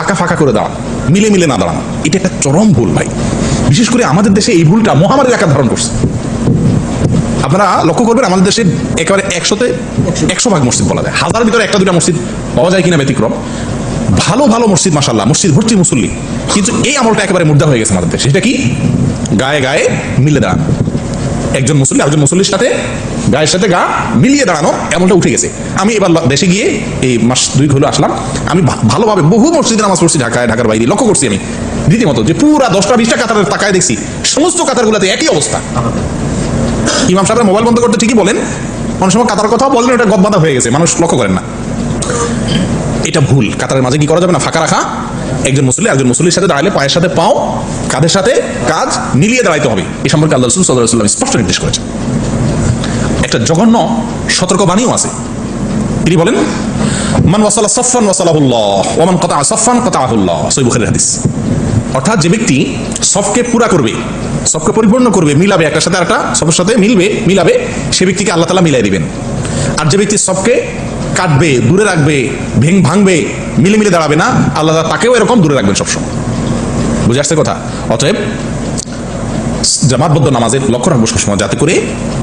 ফাঁকা ফাঁকা করে দাঁড়ান মিলে মিলে না দাঁড়ান এটা একটা চরম ভুল ভাই। বিশেষ করে আমাদের দেশে এই ভুলটা মহামারীর আকার ধারণ করছে। আপনারা লক্ষ্য করবেন, আমাদের দেশে একেবারে একশোতে একশো ভাগ মসজিদ বলা যায়। হাজার ভিতরে একটা দুটা মসজিদ পাওয়া যায় কিনা ব্যতিক্রম। ভালো ভালো মসজিদ মাসাল্লাহ মসজিদ ভর্তি মুসল্লি। কিন্তু এই আমলটা একেবারে মুদ্রা হয়ে গেছে আমাদের দেশে। সেটা কি? গায়ে গায়ে মিলে দাঁড়ান। একজন মুসল্লি আরেকজন মুসল্লির সাথে গায়ের সাথে গা মিলিয়ে দাঁড়ানো এমনটা উঠে গেছে। আমি এবার দেশে গিয়ে এই মাস দুই হলো আসলাম। আমি ভালোভাবে বহু মসজিদে নামাজ পড়ছি ঢাকায়, ঢাকার বাইরে। লক্ষ্য করছি আমি রীতিমতো যে পুরা দশটা, বিশটা কাতারের তাকায় দেখছি, সমস্ত কাতারগুলোতে একই অবস্থা। ইমাম সাহেব মোবাইল বন্ধ করতে ঠিকই বলেন, অনেক সময় কাতার কথাও বললেন এটা গদবাধা হয়ে গেছে, মানুষ লক্ষ্য করেন না। এটা ভুল, কাতারের মাঝে কি করা যাবে না? ফাঁকা রাখা, একজন মুসলি একজন মুসলির সাথে দাঁড়ালে পায়ের সাথে পাও কাঁধের সাথে কাজ মিলিয়ে দাঁড়াইতে হবে। এই সম্পর্কে আল্লাহ রসুল সাল্লাহ স্পষ্ট নির্দেশ করেছে একটা জঘন্য সতর্কবাণীও আছে। তিনি বলেন, মান ওয়াসালা সফান ওয়াসালাহুল্লাহ ওমান কথা সফান কথা আহুল্লাহ সই বুখারের হাদিস। অর্থাৎ যে ব্যক্তি সফকে পুরা করবে সবকে পরিপূর্ণ করবে, মিলাবে একটার সাথে একটা সবের সাথে মিলবে, মিলাবে, সে ব্যক্তিকে আল্লাহ তালা মিলাই দিবেন। আর যে ব্যক্তি সবকে কাটবে, দূরে রাখবে ভেং ভাঙবে মিলে মিলে দাঁড়াবে না, আল্লাহ তাকেও এরকম দূরে রাখবেন সবসময়। বুঝে আসছে কথা? অতএব জামাতবদ্ধ নামাজের লক্ষ্য রাখব সবসময়, যাতে করে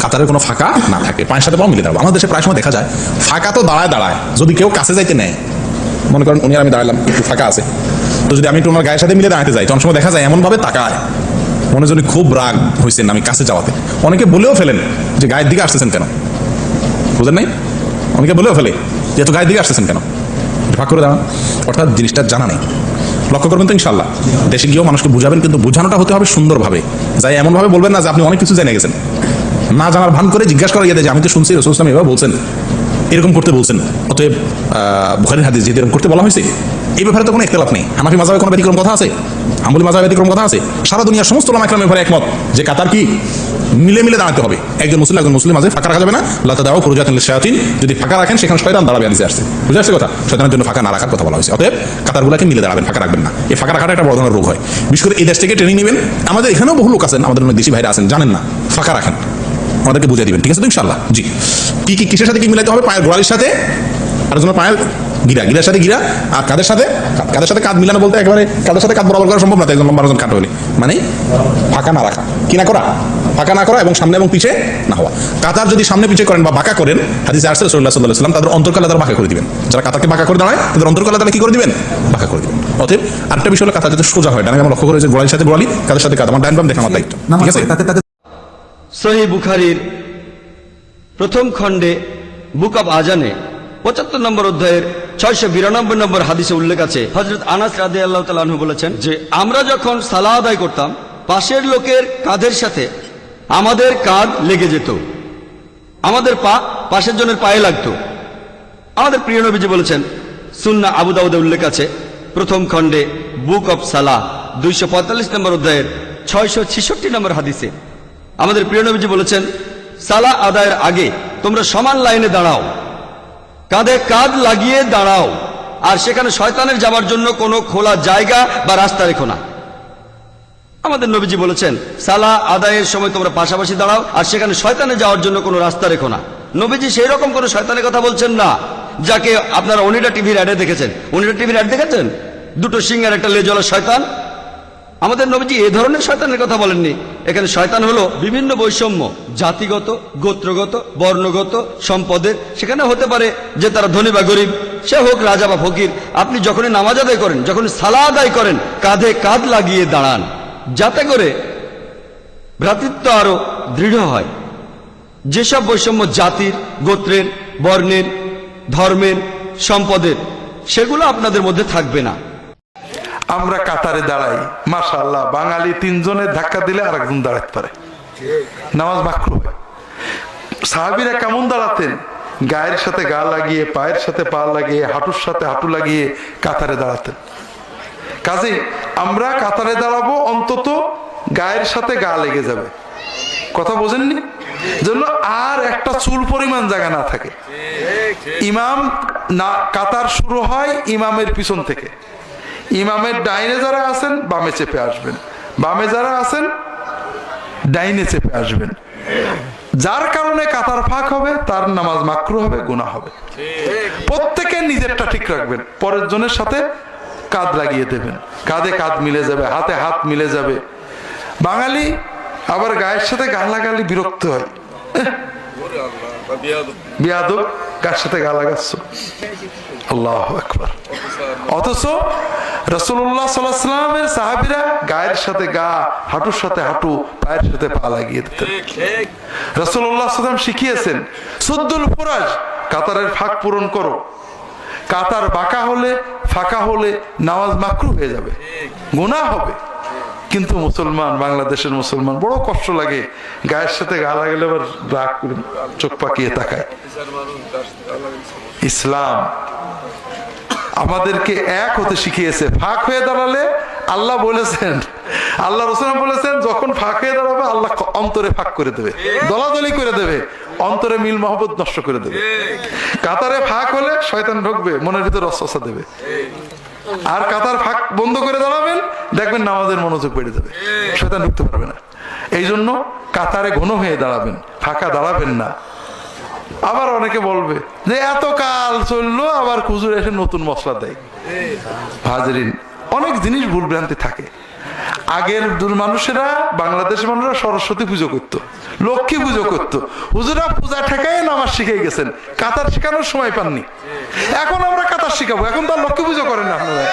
কাতারের কোনো ফাঁকা না থাকে। পায়ের সাথে পাও মিলে দাঁড়াবো আমাদের দেশে প্রায় সময় দেখা যায়, ফাঁকা তো দাঁড়ায় দাঁড়ায়। যদি কেউ কাছে যাইতে নেয়, মনে করেন উনি আমি দাঁড়ালাম একটু ফাঁকা আছে। তো যদি আমি একটু গায়ের সাথে মিলে দাঁড়াতে যাই তখন সময় দেখা যায় এমনভাবে তাকায়, মনে যদি খুব রাগ হয়েছেন আমি কাছে যাওয়াতে। অনেকে বলেও ফেলেন যে গায়ের দিকে আসতেছেন কেন? বুঝলেন নাই? অনেকে বলেও ফেলে যে এত গায়ের দিকে আসতেছেন কেন? ভাগ করে দাঁড়ান। অর্থাৎ জিনিসটা জানা নেই। লক্ষ্য করবেন তো ইনশাল্লাহ দেশে গিয়েও মানুষকে বুঝাবেন, কিন্তু বোঝানোটা হতে হবে সুন্দরভাবে। যাই এমনভাবে বলবেন না যে আপনি অনেক কিছু জেনে গেছেন। না জানার ভান করে জিজ্ঞাসা করা যে আমি তো শুনছি রসুল ইসলাম এভাবে বলছেন। এরকম করতে বলছেন। অতএব বুখারির হাদিস যেহেতু করতে বলা হয়েছে, এই ব্যাপারে তো কোনো একতলাপ নেই। হানাফি মাজাবে কোনো ব্যতিক্রম কথা আছে? আম্বুলি মাজাবে ব্যতিক্রম কথা আছে? সারা দুনিয়ার সমস্ত লামাইকরাম ব্যাপারে একমত যে কাতার কি? মিলে মিলে দাঁড়াতে হবে। একজন মুসলিম একজন মুসলিম মাঝে ফাঁকা রাখা যাবে না। লাতা দাও ফুরুজাত শায়াতিন যদি ফাঁকা রাখেন, সেখানে শয়তান দাঁড়াবে আনিসে আসছে। বুঝে আসছে কথা? শয়তানের জন্য ফাঁকা না রাখার কথা বলা হয়েছে। অতএব, কাতারগুলোকে মিলে দাঁড়াবেন, ফাঁকা রাখবেন না। এই ফাঁকা রাখাটা একটা বড় ধরনের রোগ হয়। বিশেষ করে এই দেশ থেকে ট্রেনিং নেবেন। আমাদের এখানেও বহু লোক আছেন, আমাদের অনেক দেশি ভাইরা আছেন, জানেন না। ফাঁকা রাখেন। আমাদেরকে বুঝিয়ে দিবেন। ঠিক আছে তো ইনশাল্লাহ জি। কি কি, কিসের সাথে কি মিলাইতে হবে? পায়ের গোড়ালির সাথে আর জন্য পায়ের গিরা গিরার সাথে গিরা আর কাদের সাথে। কাদের সাথে কাঁধ মিলানো বলতে একেবারে কাদের সাথে কাঁধ বরাবর করা সম্ভব না একজন লম্বা একজন হলে মানে ফাঁকা না রাখা কি না করা? ফাঁকা না করা এবং সামনে এবং পিছে না হওয়া। কাতার যদি সামনে পিছে করেন বা বাঁকা করেন হাদিসে আসছে সাল্লাহ সাল্লাহ সাল্লাম তাদের অন্তর্কালে তারা বাঁকা করে দিবেন। যারা কাতারকে বাঁকা করে দাঁড়ায় তাদের অন্তর্কালে তারা কি করে দিবেন? বাঁকা করে দিবেন। অতএব আরেকটা বিষয় হলো কাতার যাতে সোজা হয়। ডানে আমি লক্ষ্য করে যে গোড়ালির সাথে গোড়ালি কাদের সাথে কাঁধ আমার ডাইন বাম দেখা আমার দায়িত্ব। ঠিক আছে? সহি বুখারির প্রথম খণ্ডে বুক অব আজানে পঁচাত্তর নম্বর অধ্যায়ের ছয়শো বিরানব্বই নম্বর হাদিসে উল্লেখ আছে। হজরত আনাস রাদে আল্লাহ তালু বলেছেন, যে আমরা যখন সালা আদায় করতাম, পাশের লোকের কাঁধের সাথে আমাদের কাঁধ লেগে যেত। আমাদের পা পাশের জনের পায়ে লাগতো। আমাদের প্রিয় নবীজি বলেছেন সুন্না আবু দাউদে উল্লেখ আছে, প্রথম খণ্ডে বুক অব সালাহ, দুইশো নম্বর অধ্যায়ের ছয়শো নম্বর হাদিসে। আমাদের প্রিয় নবীজি বলেছেন সালা আদায়ের আগে তোমরা সমান লাইনে দাঁড়াও। কাঁধে কাঁধ লাগিয়ে দাঁড়াও। আর সেখানে শয়তানের যাবার জন্য কোনো খোলা জায়গা বা রাস্তা রেখো না। আমাদের নবীজি বলেছেন, সালা আদায়ের সময় তোমরা পাশাপাশি দাঁড়াও, আর সেখানে শয়তানে যাওয়ার জন্য কোনো রাস্তা রেখো না। নবীজি সেই রকম কোনো শয়তানের কথা বলছেন না, যাকে আপনারা অনিডা টিভির অ্যাডে দেখেছেন। অনিডা টিভির অ্যাড দেখেছেন? দুটো সিংহের একটা লেজলা শয়তান আমাদের নবীজি এ ধরনের শয়তানের কথা বলেননি। এখানে শয়তান হলো বিভিন্ন বৈষম্য, জাতিগত, গোত্রগত, বর্ণগত, সম্পদের। সেখানে হতে পারে যে তারা ধনী বা গরিব, সে হোক রাজা বা ফকির। আপনি যখনই নামাজ আদায় করেন যখন সালা আদায় করেন, কাঁধে কাঁধ লাগিয়ে দাঁড়ান। যাতে করে ভ্রাতৃত্ব আরও দৃঢ় হয়। যেসব বৈষম্য জাতির, গোত্রের, বর্ণের, ধর্মের, সম্পদের, সেগুলো আপনাদের মধ্যে থাকবে না। আমরা কাতারে দাঁড়াই। মাশাআল্লাহ, বাঙালি তিনজনের ধাক্কা দিলে আর একজন দাঁড়াতে পারে। নামাজ হয় সাহাবিরা কেমন দাঁড়াতেন? গায়ের সাথে গা লাগিয়ে, পায়ের সাথে পা লাগিয়ে, হাঁটুর সাথে হাঁটু লাগিয়ে কাতারে দাঁড়াতেন। কাজে আমরা কাতারে দাঁড়াবো, অন্তত গায়ের সাথে গা লেগে যাবে। কথা বোঝেননি? জন্য আর একটা চুল পরিমাণ জায়গা না থাকে। ইমাম না, কাতার শুরু হয় ইমামের পিছন থেকে। ইমামের ডাইনে যারা আছেন, বামে চেপে আসবেন। বামে যারা আছেন, ডাইনে চেপে আসবেন। যার কারণে কাতার ফাঁক হবে, তার নামাজ মাকরু হবে গুণা হবে। প্রত্যেকে নিজেরটা ঠিক রাখবেন, পরের জনের সাথে কাঁধ লাগিয়ে দেবেন। কাঁধে কাঁধ মিলে যাবে, হাতে হাত মিলে যাবে। বাঙালি আবার গায়ের সাথে গান লাগালে বিরক্ত হয়। বিয়াদব, কার সাথে গা লাগাচ্ছ আল্লাহ একবার অথচ রসুল্লাহ সাল্লামের সাহাবিরা গায়ের সাথে গা হাঁটুর সাথে হাঁটু পায়ের সাথে পা লাগিয়ে দিতেন। রসুল্লাহ সাল্লাম শিখিয়েছেন সুদ্দুল ফুরাজ কাতারের ফাঁক পূরণ করো। কাতার বাঁকা হলে ফাঁকা হলে নামাজ মাকরু হয়ে যাবে। গুনাহ হবে। কিন্তু মুসলমান বাংলাদেশের মুসলমান বড় কষ্ট লাগে। গায়ের সাথে গা লাগলে আবার রাগ চোখ পাকিয়ে তাকায়। ইসলাম আমাদেরকে এক হতে শিখিয়েছে। ফাঁক হয়ে দাঁড়ালে আল্লাহ বলেছেন, আল্লাহ রসুল বলেছেন, যখন ফাঁক হয়ে দাঁড়াবে, আল্লাহ অন্তরে ফাঁক করে দেবে, দলাদলি করে দেবে, অন্তরে মিল মহব্বত নষ্ট করে দেবে। কাতারে ফাঁক হলে শয়তান ঢুকবে, মনের ভিতরে রসা দেবে। আর কাতার ফাঁক বন্ধ করে দাঁড়াবেন, দেখবেন নামাজের মনোযোগ বেড়ে যাবে। শয়তান ঢুকতে পারবে না। এই জন্য কাতারে ঘন হয়ে দাঁড়াবেন, ফাঁকা দাঁড়াবেন না। আবার অনেকে বলবে যে এত কাল চলল, আবার খুচুর এসে নতুন মশলা দেয়। হাজরিন, অনেক জিনিস ভুল ভ্রান্তি থাকে। আগের দূর মানুষেরা, বাংলাদেশের মানুষরা সরস্বতী পুজো করত, লক্ষ্মী পুজো করত। হুজুরা পূজা ঠেকায় নামাজ শিখে গেছেন, কাতার শেখানোর সময় পাননি। এখন আমরা কাতার শিখাবো, এখন তো লক্ষ্মী পুজো করেন আপনারা।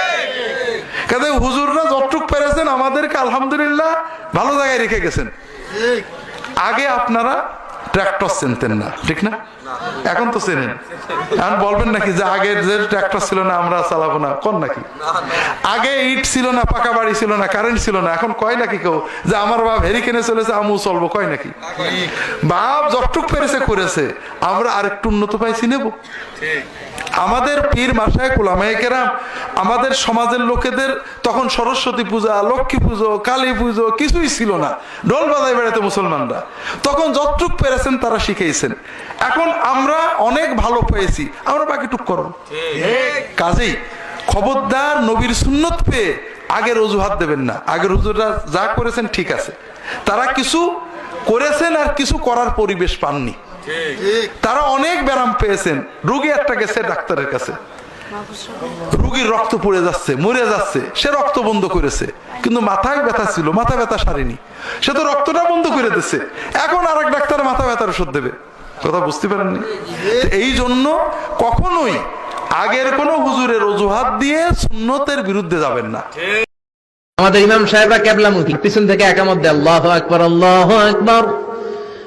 কাজে হুজুররা যতটুক পেরেছেন, আমাদেরকে আলহামদুলিল্লাহ ভালো জায়গায় রেখে গেছেন। আগে আপনারা ট্র্যাক্টর চিনতেন না, ঠিক না? এখন তো চেনেন। এখন বলবেন নাকি যে আগে যে ট্র্যাক্টর ছিল না, আমরা চালাবো না? কোন নাকি? আগে ইট ছিল না, পাকা বাড়ি ছিল না, কারেন্ট ছিল না, এখন কয় নাকি কেউ? যে আমার বাপ হেরিকেনে চলেছে আমু চলবো, কয় নাকি? বাপ যতটুক পেরেছে, করেছে। আমরা আরেকটু উন্নত পাইছি নেব। আমাদের পীর মাসায় কোলামায় কেরাম, আমাদের সমাজের লোকেদের তখন সরস্বতী পূজা, লক্ষ্মী পুজো, কালী পুজো কিছুই ছিল না। ঢোল বাজায় বেড়াতে মুসলমানরা। তখন যতটুক পেরেছেন তারা শিখেছেন এখন আমরা অনেক ভালো পেয়েছি। আমরা বাকি টুক করো। কাজেই খবরদার নবীর সুন্নত পেয়ে আগের অজুহাত দেবেন না। আগের হুজুররা যা করেছেন ঠিক আছে। তারা কিছু করেছেন আর কিছু করার পরিবেশ পাননি। তারা অনেক ব্যায়াম পেয়েছেন। রুগী একটা গেছে ডাক্তারের কাছে। রুগীর রক্ত পড়ে যাচ্ছে মরে যাচ্ছে। সে রক্ত বন্ধ করেছে। কিন্তু মাথায় ব্যথা ছিল মাথা ব্যথা সারেনি। সে তো রক্তটা বন্ধ করে দিচ্ছে এখন আরেক ডাক্তার মাথা ব্যথার ওষুধ দেবে। কথা বুঝতে পারেননি? এই জন্য কখনোই আগের কোন হুজুরের অজুহাত দিয়ে সুন্নতের বিরুদ্ধে যাবেন না। আমাদের ইমাম সাহেবরা কেবলামুখী পিছন থেকে একামত দেয় আল্লাহ আকবর আল্লাহ আকবর।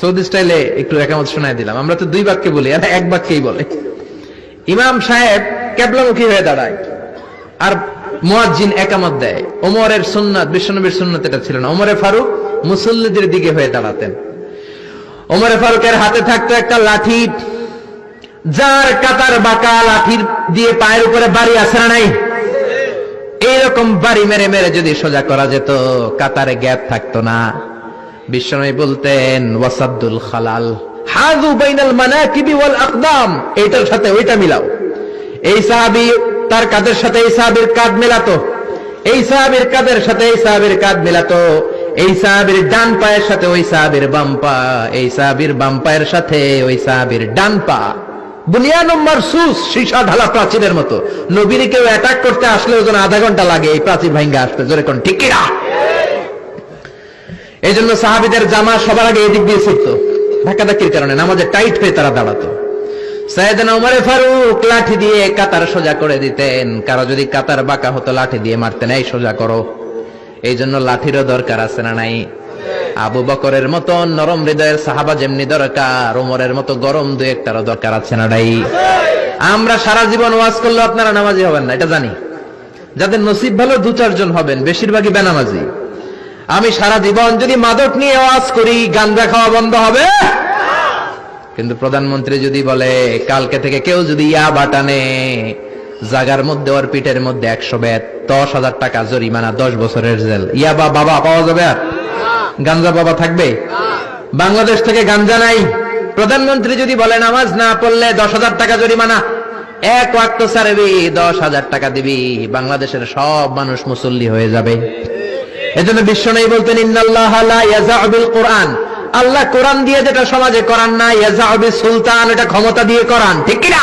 সৌদি স্টাইলে একটু একামত শোনায় দিলাম। আমরা তো দুই বাক্যে বলি, আর এক বাক্যেই বলে। ইমাম সাহেব কেবলামুখী হয়ে দাঁড়ায়, আর মুয়াজ্জিন একামত দেয়। ওমরের সুন্নাত, বিশ্বনবীর সুন্নাত এটা ছিল না। ওমরে ফারুক মুসল্লিদের দিকে হয়ে দাঁড়াতেন। ওমরে ফারুকের হাতে থাকতো একটা লাঠি। যার কাতার বাঁকা লাঠির দিয়ে পায়ের উপরে বাড়ি আছে না নাই? এইরকম বাড়ি মেরে মেরে যদি সোজা করা যেত, কাতারে গ্যাপ থাকতো না। বিশ্বনবী বলতেন, ওয়াসাদ্দুল খালাল হাজু বাইনাল মানাকিবি ওয়াল আকদাম। এইটার সাথে ওইটা মিলাও। এই সাহাবী তার কাদের সাথে এই সাহাবীর কাঁধ মেলাতো। এই সাহাবীর কাদের সাথে এই সাহাবীর কাঁধ মেলাতো। এই সাহাবীর ডান পায়ের সাথে ওই সাহাবীর বাম পা। এই সাহাবীর বাম পায়ের সাথে ওই সাহাবীর ডান পা। নম্বর সুস সীসা ঢালা প্রাচীরের মতো। নবীর কেউ অ্যাটাক করতে আসলে ওজন আধা ঘণ্টা লাগে, এই প্রাচীর ভাঙ্গা আসতে। জোরে কিনা? এই জন্য সাহাবিদের জামা সবার আগে এদিক দিয়ে ছিটতো। ধাক্কাধাক্কির কারণে নামাজে টাইট হয়ে তারা দাঁড়াতো। ফারুক লাঠি দিয়ে কাতার সোজা করে দিতেন। কারও যদি কাতার বাঁকা হতো, লাঠি দিয়ে মারতেন, এই সোজা করো। এই জন্য লাঠিরও দরকার আছে না নাই? আবু বকরের মতো নরম হৃদয়ের সাহাবা যেমনি দরকার ওমরের মতো গরম দু একটারও দরকার আছে না নাই? আমরা সারা জীবন ওয়াজ করলে আপনারা নামাজি হবেন না, এটা জানি। যাদের নসিব ভালো দু চারজন হবেন, বেশিরভাগই বেনামাজি। আমি সারা জীবন যদি মাদক নিয়ে আওয়াজ করি গাঞ্জা খাওয়া বন্ধ হবে। কিন্তু প্রধানমন্ত্রী যদি বলে, কালকে থেকে কেউ যদি ইয়া বাটানে, জাগার মধ্যে ওর পিঠের মধ্যে একশো বেত, দশ হাজার টাকা জরিমানা, দশ বছরের জেল। ইয়াবা বাবা, পাওয়া যাবে আর? গাঞ্জা বাবা থাকবে? বাংলাদেশ থেকে গাঞ্জা নাই। প্রধানমন্ত্রী যদি বলে, নামাজ না পড়লে দশ হাজার টাকা জরিমানা, এক ওয়াক্ত সারবি দশ হাজার টাকা দিবি, বাংলাদেশের সব মানুষ মুসল্লি হয়ে যাবে। এজন্য বিশ্ব নেই বলতেন ইন্নাল্লাহ কোরআন। আল্লাহ কোরআন দিয়ে যেটা সমাজে করান না ইয়াজাউ বিল সুলতান এটা ক্ষমতা দিয়ে করান ঠিক কি না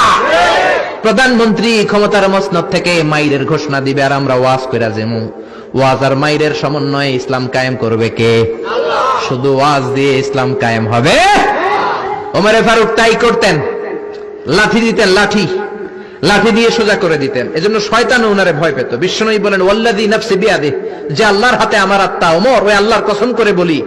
প্রধানমন্ত্রী ক্ষমতার মসনদ থেকে মাইরের ঘোষণা দিবে আর আমরা ওয়াজ কইরা যেমু ওয়াজ আর মাইরের সমন্বয়ে ইসলাম কায়েম করবে কে? শুধু ওয়াজ দিয়ে ইসলাম কায়েম হবে? ওমরে ফারুক তাই করতেন লাঠি দিতেন লাঠি। লাঠি দিয়ে সোজা করে দিতেন। এজন্য শয়তান ওনারে ভয় পেত। বিশ্বনবী বলেন ওয়াল্লাদি নাফসি বিয়াদে যে আল্লাহর হাতে আমার আত্মা ওমর ওই আল্লাহর কসম করে বলি,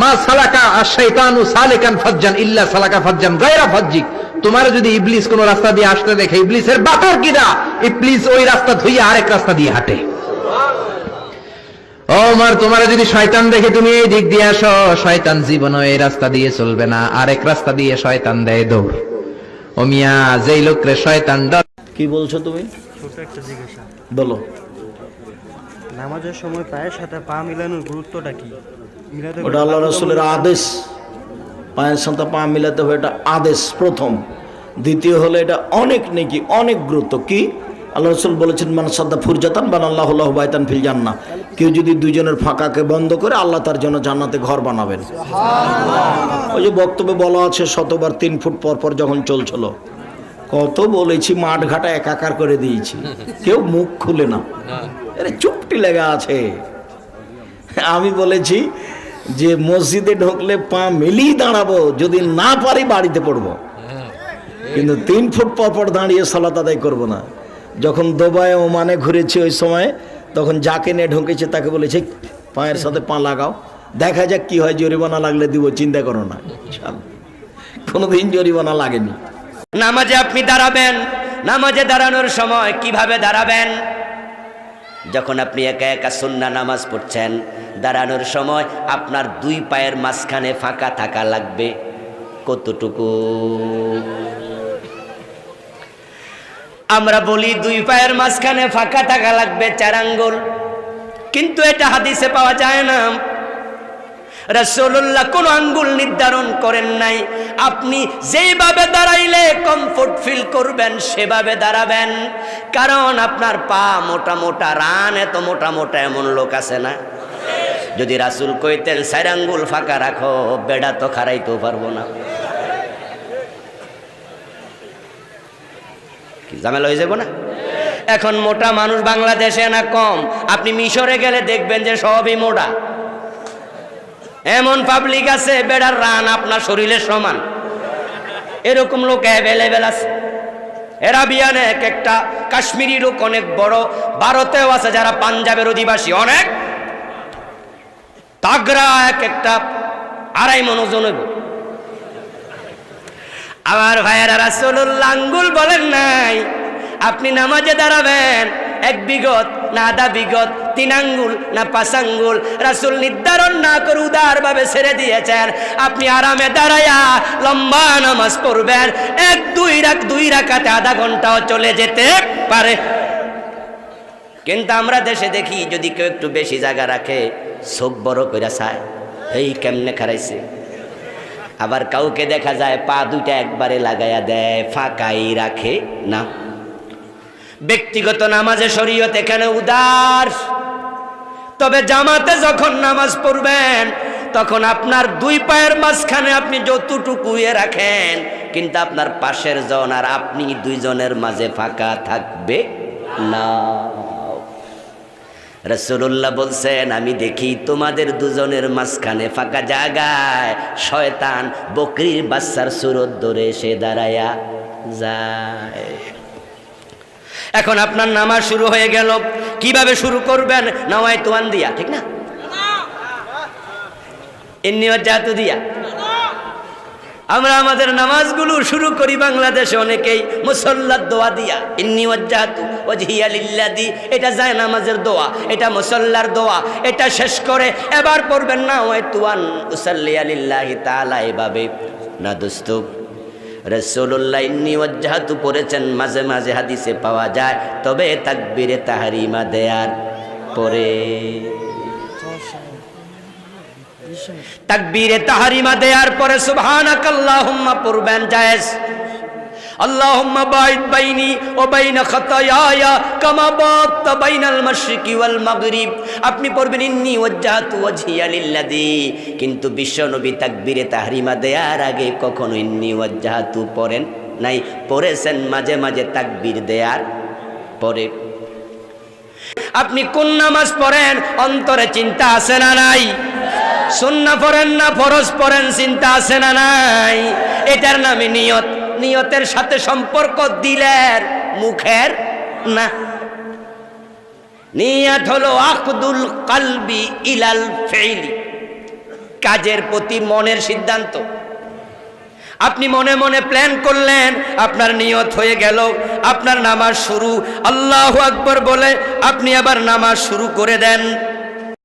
মা সালাকা আর শয়তানু সালেকান ফাজ্জান ইল্লা সালাকা ফাজ্জান গায়রা ফাজ্জিক তোমার যদি ইবলিস কোন রাস্তা দিয়ে আসতে দেখে, ইবলিসের বাপের কিনা ইবলিস ওই রাস্তা ধুইয়া আরেক রাস্তা দিয়ে হাঁটে। ও মার, তোমার যদি শয়তান দেখে তুমি এই দিক দিয়ে আসো, শয়তান জীবনও এই রাস্তা দিয়ে চলবে না, আরেক রাস্তা দিয়ে শয়তান দেয় দৌড়। ও মিয়া, যেই লোকরে শয়তান ডর কি বলছো তুমি? ছোট একটা জিজ্ঞাসা। বলো। নামাজের সময় পায়ের সাথে পা মিলানোর গুরুত্বটা কি? ওটা আল্লাহ রসুলের আদেশ। পায়ের সাথে পা মিলাতে হবে এটা আদেশ প্রথম। দ্বিতীয় হলো এটা অনেক নেকি অনেক গুরুত্ব। কি? আল্লাহ রসুল বলেছেন মানে সাদ্দা ফুরজাতান বান আল্লাহ আল্লাহ বাইতান ফিল জান্না কেউ যদি দুজনের ফাঁকাকে বন্ধ করে আল্লাহ তার জন্য জান্নাতে ঘর বানাবেন। ওই যে বক্তব্যে বলা আছে শতবার তিন ফুট পর পর যখন চলছিল কত বলেছি মাঠ ঘাটা একাকার করে দিয়েছি। কেউ মুখ খুলে না। আরে চুপটি লেগা আছে। আমি বলেছি যে মসজিদে ঢুকলে পা মেলেই দাঁড়াবো, যদি না পারি বাড়িতে পড়ব। কিন্তু তিন ফুট পর পর দাঁড়িয়ে সালাত আদায় করব না। যখন দোবায় ওমানে ঘুরেছি ওই সময়, তখন যাকে নিয়ে ঢুকেছে তাকে বলেছে, পায়ের সাথে পা লাগাও। দেখা যাক কি হয়, জরিমানা লাগলে দিব, চিন্তা করো না। কোনোদিন জরিমানা লাগেনি। নামাজে আপনি দাঁড়াবেন। নামাজে দাঁড়ানোর সময় কীভাবে দাঁড়াবেন? যখন আপনি একা একা সুন্না নামাজ পড়ছেন, দাঁড়ানোর সময় আপনার দুই পায়ের মাঝখানে ফাঁকা থাকা লাগবে। কতটুকু? আমরা বলি দুই পায়ের মাঝখানে ফাঁকা থাকা লাগবে, চার আঙ্গুল। কিন্তু এটা হাদিসে পাওয়া যায় না। রাসূলুল্লাহ কোন আঙ্গুল নির্ধারণ করেন নাই। আপনি যেভাবে দাঁড়াইলে কমফোর্ট ফিল করবেন, সেভাবে দাঁড়াবেন। কারণ আপনার পা মোটা মোটা, রান এত মোটা মোটা এমন লোক আছে না? যদি রাসূল কইতেন চার আঙ্গুল ফাঁকা রাখো, বেড়া তো খারাইতেও পারব না। ঝামেলা হয়ে যাব না? এখন মোটা মানুষ বাংলাদেশে না কম। আপনি মিশরে গেলে দেখবেন যে সবই মোটা। এমন পাবলিক আছে, বেড়ার রান আপনার শরীরের সমান। এরকম লোক অ্যাভেলেবেল আছে। এরাবিয়ান এক একটা কাশ্মীরি লোক অনেক বড়, ভারতেও আছে যারা পাঞ্জাবের অধিবাসী, অনেক। তাগরা এক একটা আড়াই মন ওজন হইব। আমার ভাইয়েরা রাসূলুল্লাহ আঙ্গুল বলেন নাই, আপনি নামাজে দাঁড়াবেন এক বিগত, না আধা বিগত, তিন আঙ্গুল, না পাঁচ আঙ্গুল। রাসুল নির্ধারণ না করে উদার ভাবে ছেড়ে দিয়েছেন। আপনি আরামে দাঁড়ায়া লম্বা নামাজ পড়বেন। এক, দুই রাখ দুই রাখাতে আধা ঘন্টাও চলে যেতে পারে। কিন্তু আমরা দেশে দেখি, যদি কেউ একটু বেশি জায়গা রাখে চোখ বড় করে চায়, এই কেমনে খারাইছে? আবার কাউকে দেখা যায়, পা দুইটা একবারে লাগাইয়া দেয়, ফাঁকাই রাখে না। ব্যক্তিগত নামাজে শরীয়ত এখানে উদার? তবে জামাতে যখন নামাজ পড়বেন, তখন আপনার দুই পায়ের মাঝখানে আপনি যতটুকু রাখেন, কিন্তু আপনার পাশের জন আর আপনি দুইজনের মাঝে ফাঁকা থাকবে না। রসুল্লাহ বলছেন, আমি দেখি তোমাদের দুজনের মাঝখানে ফাঁকা জায়গায় শয়তান বকরির বাচ্চার সুরত ধরে সে দাঁড়ায়া যায়। এখন আপনার নামাজ শুরু হয়ে গেল। কীভাবে শুরু করবেন? নাওয়াই তোয়ান দিয়া, ঠিক না? এমনি জাতু দিয়া। আমরা আমাদের নামাজগুলো শুরু করি বাংলাদেশে অনেকেই, মুসল্লার দোয়া দিয়া। ইন্নি ওয়াজ্জাহাতু ওয়াজহিয়া লিল্লাদি, এটা যায় নামাজের দোয়া, এটা মুসল্লার দোয়া, এটা শেষ করে এবার পড়বেন না ওয়াই তুয়ান, উসাল্লিয়া লিল্লাহি তাআলা এভাবে না দোস্ত? রসুল্লাহ ইন্নি ওয়াজ্জাহাতু পড়েছেন, মাঝে মাঝে হাদিসে পাওয়া যায়, তবে তাকবিরে তাহারিমা দেয়ার পরে। তাকবীরে তাহারিমা দেয়ার পরে সুবহানাকাল্লাহুম্মা পড়বেন জায়েজ। اللهم باعد بيني وبين خطاياي كما باعدت بين المشرق والمغرب আপনি পড়বেন ইন্নি ওয়াজ্জাহাতু ওয়াজহিয়া লিল্লাযী কিন্তু বিশ্ব নবী তাকবীরে তাহরিমা দেয়ার আগে কখনো ইন্নি ওয়াজ্জাহাতু পড়েন নাই পড়েছেন মাঝে মাঝে তাকবীর দেয়ার পরে আপনি কোন নামাজ পড়েন অন্তরে চিন্তা আছে না নাই সুন্না পড়েন না ফরজ পড়েন চিন্তা আছে না নাই এটার নামে নিয়ত নিয়তের সাথে সম্পর্ক দিলের মুখের না। নিয়ত হলো আকুদুল কালবি ইলাল ফেইলি। কাজের প্রতি মনের সিদ্ধান্ত। আপনি মনে মনে প্ল্যান করলেন, আপনার নিয়ত হয়ে গেল, আপনার নামাজ শুরু। আল্লাহ আকবর বলে আপনি আবার নামাজ শুরু করে দেন।